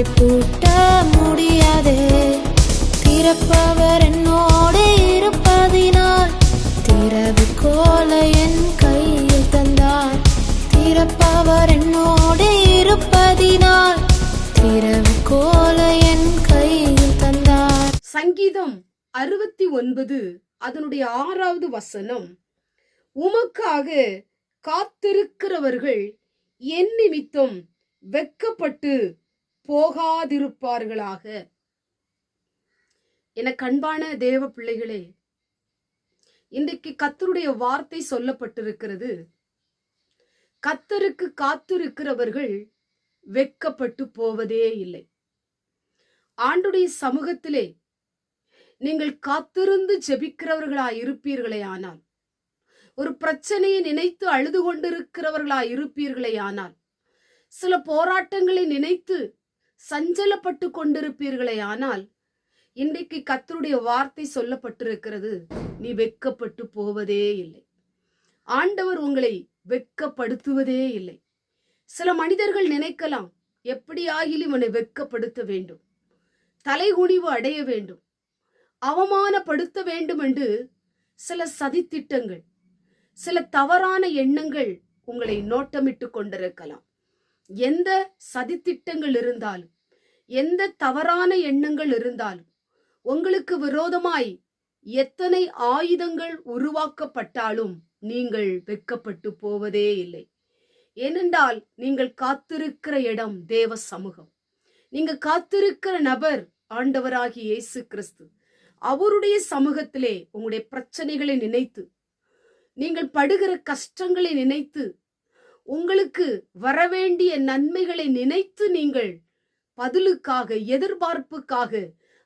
வாசலை பூட்ட முடியாதே. திறப்பவர் என்னோடு இருப்பதினால் திறவுகோல என் கையில் தந்தார். திறப்பவர் என்னோடு இருப்பதினால் திறவுகோல என் கையில் தந்தார். சங்கீதம் அறுபத்தி ஒன்பது அதனுடைய ஆறாவது வசனம். உமக்காக காத்திருக்கிறவர்கள் என் நிமித்தம் வெக்கப்பட்டு போகாதிருப்பார்களாக. என கண்பான தேவ பிள்ளைகளே இன்றைக்கு கத்தருடைய வார்த்தை சொல்லப்பட்டிருக்கிறது. கத்தருக்கு காத்திருக்கிறவர்கள் வெக்கப்பட்டு போவதே இல்லை. ஆண்டுடைய சமூகத்திலே நீங்கள் காத்திருந்து ஜெபிக்கிறவர்களா இருப்பீர்களே ஆனால் ஒரு பிரச்சனையை நினைத்து அழுது கொண்டிருக்கிறவர்களா இருப்பீர்களே ஆனால் சில போராட்டங்களை நினைத்து சஞ்சலப்பட்டு கொண்டிருப்பீர்களே ஆனால் இன்றைக்கு கத்தருடைய வார்த்தை சொல்லப்பட்டிருக்கிறது. நீ வெட்கப்பட்டு போவதே இல்லை. ஆண்டவர் உங்களை வெட்கப்படுத்துவதே இல்லை. சில மனிதர்கள் நினைக்கலாம் எப்படியாகிலும் இவனை வெட்கப்படுத்த வேண்டும். தலைகுனிவு அடைய வேண்டும். அவமானப்படுத்த வேண்டும் என்று சில சதித்திட்டங்கள் சில தவறான எண்ணங்கள் உங்களை நோட்டமிட்டு கொண்டிருக்கலாம். எந்த சதித்திட்டங்கள் இருந்தாலும் எந்த தவறான எண்ணங்கள் இருந்தாலும் உங்களுக்கு விரோதமாய் எத்தனை ஆயுதங்கள் உருவாக்கப்பட்டாலும் நீங்கள் வெட்கப்பட்டு போவதே இல்லை. ஏனென்றால் நீங்கள் காத்திருக்கிற இடம் தேவ சமூகம். நீங்க காத்திருக்கிற நபர் ஆண்டவராகிய இயேசு கிறிஸ்து. அவருடைய சமூகத்திலே உங்களுடைய பிரச்சனைகளை நினைத்து நீங்கள் படுகிற கஷ்டங்களை நினைத்து உங்களுக்கு வரவேண்டிய நன்மைகளை நினைத்து நீங்கள் பதிலுக்காக எதிர்பார்ப்புக்காக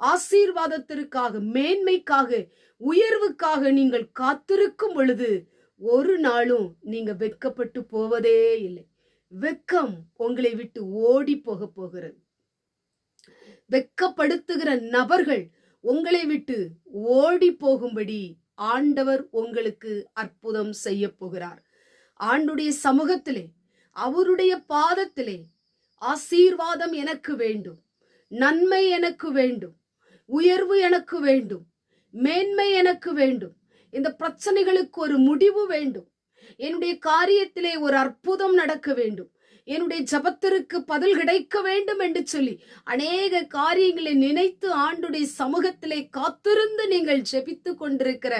ஆசீர்வாதத்திற்காக மேன்மைக்காக உயர்வுக்காக நீங்கள் காத்திருக்கும் பொழுது ஒரு நாளும் நீங்க வெட்கப்பட்டு போவதே இல்லை. வெக்கம் உங்களை விட்டு ஓடி போக போகிறது. வெட்கப்படுத்துகிற நபர்கள் உங்களை விட்டு ஓடி போகும்படி ஆண்டவர் உங்களுக்கு அற்புதம் செய்ய போகிறார். ஆண்டுடைய சமூகத்திலே அவருடைய பாதத்திலே ஆசீர்வாதம் எனக்கு வேண்டும் நன்மை எனக்கு வேண்டும் உயர்வு எனக்கு வேண்டும் மேன்மை எனக்கு வேண்டும் இந்த பிரச்சனைகளுக்கு ஒரு முடிவு வேண்டும் என்னுடைய காரியத்திலே ஒரு அற்புதம் நடக்க வேண்டும் என்னுடைய ஜபத்திற்கு பதில் கிடைக்க வேண்டும் என்று சொல்லி அநேக காரியங்களை நினைத்து ஆண்டுடைய சமூகத்திலே காத்திருந்து நீங்கள் ஜெபித்து கொண்டிருக்கிற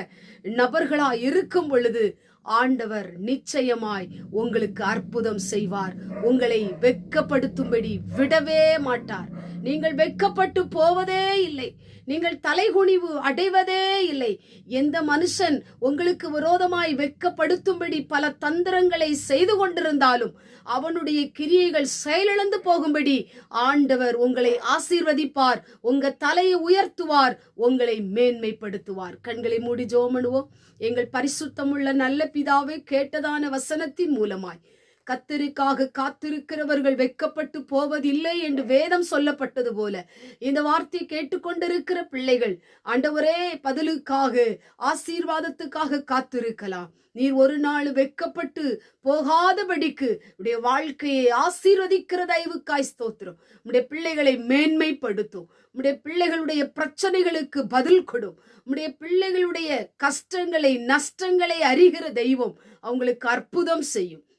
நபர்களா இருக்கும் பொழுது ஆண்டவர் நிச்சயமாய் உங்களுக்கு அற்புதம் செய்வார். உங்களை வெட்கப்படுத்தும்படி விடவே மாட்டார். நீங்கள் வெட்கப்பட்டு போவதே இல்லை. நீங்கள் தலைகுனிவு அடைவதே இல்லை. எந்த மனுஷன் உங்களுக்கு விரோதமாய் வெட்கப்படுத்தும்படி பல தந்திரங்களை செய்து கொண்டிருந்தாலும் அவனுடைய கிரியைகள் செயலிழந்து போகும்படி ஆண்டவர் உங்களை ஆசீர்வதிப்பார் உங்க தலையை உயர்த்துவார் உங்களை மேன்மைப்படுத்துவார். கண்களை மூடி ஜோமனுவோம் எங்கள் பரிசுத்தமுள்ள நல்ல பிதாவே கேட்டதான வசனத்தின் மூலமாய். கத்தருக்காக காத்திருக்கிறவர்கள் வெட்கப்பட்டு போவதில்லை என்று வேதம் சொல்லப்பட்டது போல. இந்த வார்த்தை கேட்டுக்கொண்டிருக்கிற பிள்ளைகள் ஆண்டவரே பதிலுக்காக ஆசீர்வாதத்துக்காக காத்திருக்கலாம். நீர் ஒரு நாள் வெட்கப்பட்டு போகாதபடிக்கு உடைய வாழ்க்கையை ஆசீர்வதிக்கிற தயவுக்காய் ஸ்தோத்திரம். உடைய பிள்ளைகளை மேன்மைப்படுத்தும். உடைய பிள்ளைகளுடைய பிரச்சனைகளுக்கு பதில் கொடும். உடைய பிள்ளைகளுடைய கஷ்டங்களை நஷ்டங்களை அறிகிற தெய்வம் அவங்களுக்கு அற்புதம் செய்யும்.